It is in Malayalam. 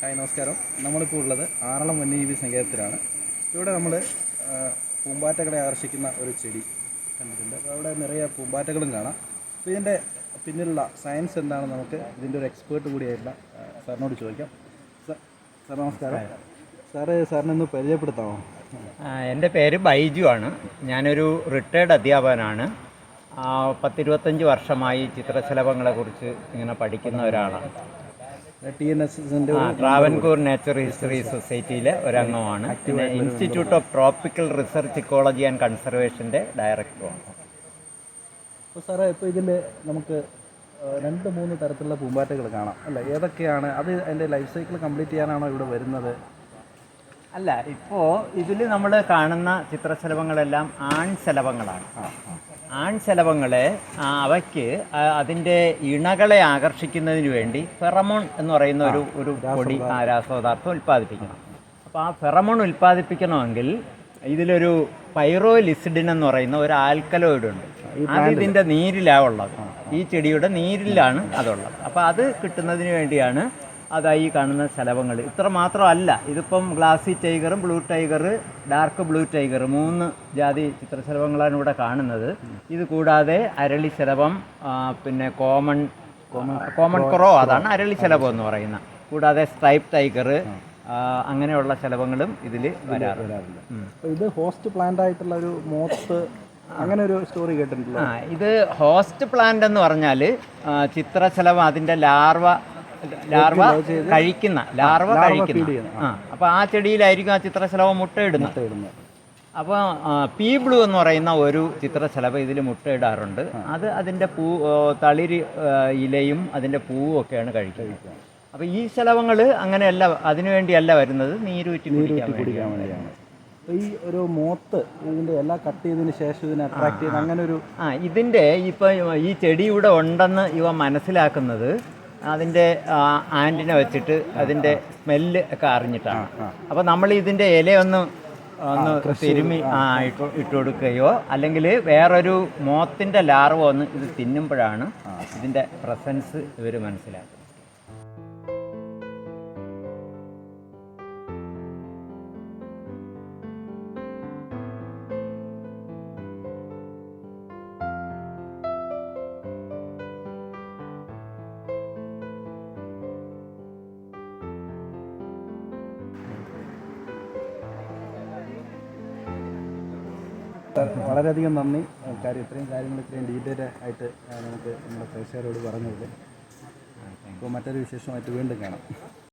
ഹായ് നമസ്കാരം. നമ്മളിപ്പോൾ ഉള്ളത് ആറളം വന്യജീവി സങ്കേതത്തിലാണ്. ഇവിടെ നമ്മൾ പൂമ്പാറ്റകളെ ആകർഷിക്കുന്ന ഒരു ചെടി കണ്ടിട്ടുണ്ട്. അപ്പോൾ അവിടെ നിറയെ പൂമ്പാറ്റകളും കാണാം. അപ്പോൾ ഇതിന്റെ പിന്നിലുള്ള സയൻസ് എന്താണെന്ന് നമുക്ക് ഇതിന്റെ ഒരു എക്സ്പേർട്ട് കൂടിയായിട്ടുള്ള സാറിനോട് ചോദിക്കാം. സാർ സാർ നമസ്കാരം. സാറ് സാറിനെ ഒന്ന് പരിചയപ്പെടുത്താമോ? എന്റെ പേര് ബൈജു ആണ്. ഞാനൊരു റിട്ടയർഡ് അധ്യാപകനാണ്. പത്തിരുപത്തഞ്ച് വർഷമായി ചിത്രശലഭങ്ങളെക്കുറിച്ച് ഇങ്ങനെ പഠിക്കുന്ന ഒരാളാണ്. ടി എൻ എസ് എസിന്റെ ട്രാവൻകൂർ നേച്ചർ ഹിസ്റ്ററി സൊസൈറ്റിയിലെ ഒരംഗമാണ് പിന്നെ institute of tropical research ecology and കൺസർവേഷന്റെ ഡയറക്ടറുമാണ് അപ്പോൾ സാറേ ഇപ്പോൾ ഇതിൽ നമുക്ക് രണ്ട് മൂന്ന് തരത്തിലുള്ള പൂമ്പാറ്റകൾ കാണാം. അല്ല? ഏതൊക്കെയാണ്? അത് അതിന്റെ ലൈഫ് സൈക്കിൾ കംപ്ലീറ്റ് ചെയ്യാനാണോ ഇവിടെ വരുന്നത്? അല്ല ഇപ്പോൾ ഇതിൽ നമ്മൾ കാണുന്ന ചിത്രശലഭങ്ങളെല്ലാം ആൺ ശലഭങ്ങളാണ് ആൺ ശലഭങ്ങളെ അവയ്ക്ക് അതിന്റെ ഇണകളെ ആകർഷിക്കുന്നതിന് വേണ്ടി ഫെറമോൺ എന്ന് പറയുന്ന ഒരു ഒരു പൊടി ആ, രാസപദാർത്ഥം ഉൽപ്പാദിപ്പിക്കണം. അപ്പോൾ ആ ഫെറമോൺ ഉൽപ്പാദിപ്പിക്കണമെങ്കിൽ ഇതിലൊരു പൈറോലിസിഡിൻ എന്ന് പറയുന്ന ഒരു ആൽക്കലോയിഡ് ഉണ്ട്. അത് ഇതിന്റെ നീരിലാണ് ഉള്ളത്. ഈ ചെടിയുടെ നീരിലാണ് അതുള്ളത്. അപ്പോൾ അത് കിട്ടുന്നതിന് വേണ്ടിയാണ് അതായി കാണുന്ന ശലഭങ്ങൾ ഇത്ര മാത്രമല്ല ഇതിപ്പം glassy ടൈഗറും blue tiger dark blue tiger മൂന്ന് ജാതി ചിത്രശലഭങ്ങളാണ് ഇവിടെ കാണുന്നത്. ഇത് കൂടാതെ അരളി ശലഭം പിന്നെ കോമൺ കോമൺ കുറോ അതാണ് അരളി ശലഭം എന്ന് പറയുന്ന കൂടാതെ സ്ട്രൈപ്പ് ടൈഗർ അങ്ങനെയുള്ള ശലഭങ്ങളും ഇതിൽ വരാറുണ്ട്. ഇത് ഹോസ്റ്റ് പ്ലാന്റ് ആയിട്ടുള്ള ഒരു മോത്ത് അങ്ങനെ ഒരു സ്റ്റോറി കേട്ടിട്ടുണ്ടല്ലോ. ഇത് ഹോസ്റ്റ് പ്ലാന്റ് എന്ന് പറഞ്ഞാൽ ചിത്രശലഭം അതിന്റെ ലാർവ ലാർവ കഴിക്കുന്ന ലാർവ കഴിക്കുന്ന. ആ. അപ്പോൾ ആ ചെടിയിലായിരിക്കും ആ ചിത്രശലഭം മുട്ടയിടുന്നത്. അപ്പോൾ പീ ബ്ലൂ എന്ന് പറയുന്ന ഒരു ചിത്രശലഭം ഇതിൽ മുട്ടയിടാറുണ്ട്. അത് അതിന്റെ പൂ തളിര് ഇലയും അതിന്റെ പൂവും ഒക്കെയാണ് കഴിക്കുന്നത്. അപ്പോൾ ഈ ശലഭങ്ങൾ അങ്ങനെയല്ല അതിനുവേണ്ടിയല്ല വരുന്നത്. നീരൂറ്റി കുടിക്കാൻ വേണ്ടി കുടിക്കാൻ വേണ്ടിയാണ്. ഈ ഒരു മോത്ത് ഇതിന്റെ എല്ലാം കട്ട് ചെയ്തതിന് ശേഷം ഇതിനെ അട്രാക്ട് ചെയ്യുന്ന അങ്ങനെ ഒരു ആ ഇതിന്റെ ഇപ്പോൾ ഈ ചെടി ഇവിടെ ഉണ്ടെന്ന് ഇവ മനസ്സിലാക്കുന്നത് അതിന്റെ ആന്റിനെ വെച്ചിട്ട് അതിന്റെ സ്മെല്ല് ഒക്കെ അറിഞ്ഞിട്ടാണ്. അപ്പോൾ നമ്മൾ ഇതിന്റെ ഇലയൊന്ന് ഒന്ന് തിരുമി ആ. ഇട്ട് ഇട്ട് കൊടുക്കുകയോ അല്ലെങ്കിൽ വേറൊരു മോത്തിന്റെ ലാർവ ഒന്ന് ഇത് തിന്നുമ്പോഴാണ് ഇതിന്റെ പ്രസൻസ് ഇവർ മനസ്സിലാക്കുന്നത് വളരെയധികം നന്ദി. കാര്യം ഇത്രയും കാര്യങ്ങൾ ഇത്രയും ഡീറ്റെയിൽ ആയിട്ട് നമുക്ക് നമ്മുടെ പ്രേക്ഷകരോട് പറഞ്ഞത് ഇപ്പോൾ മറ്റൊരു വിശേഷമായിട്ട് വീണ്ടും കാണാം.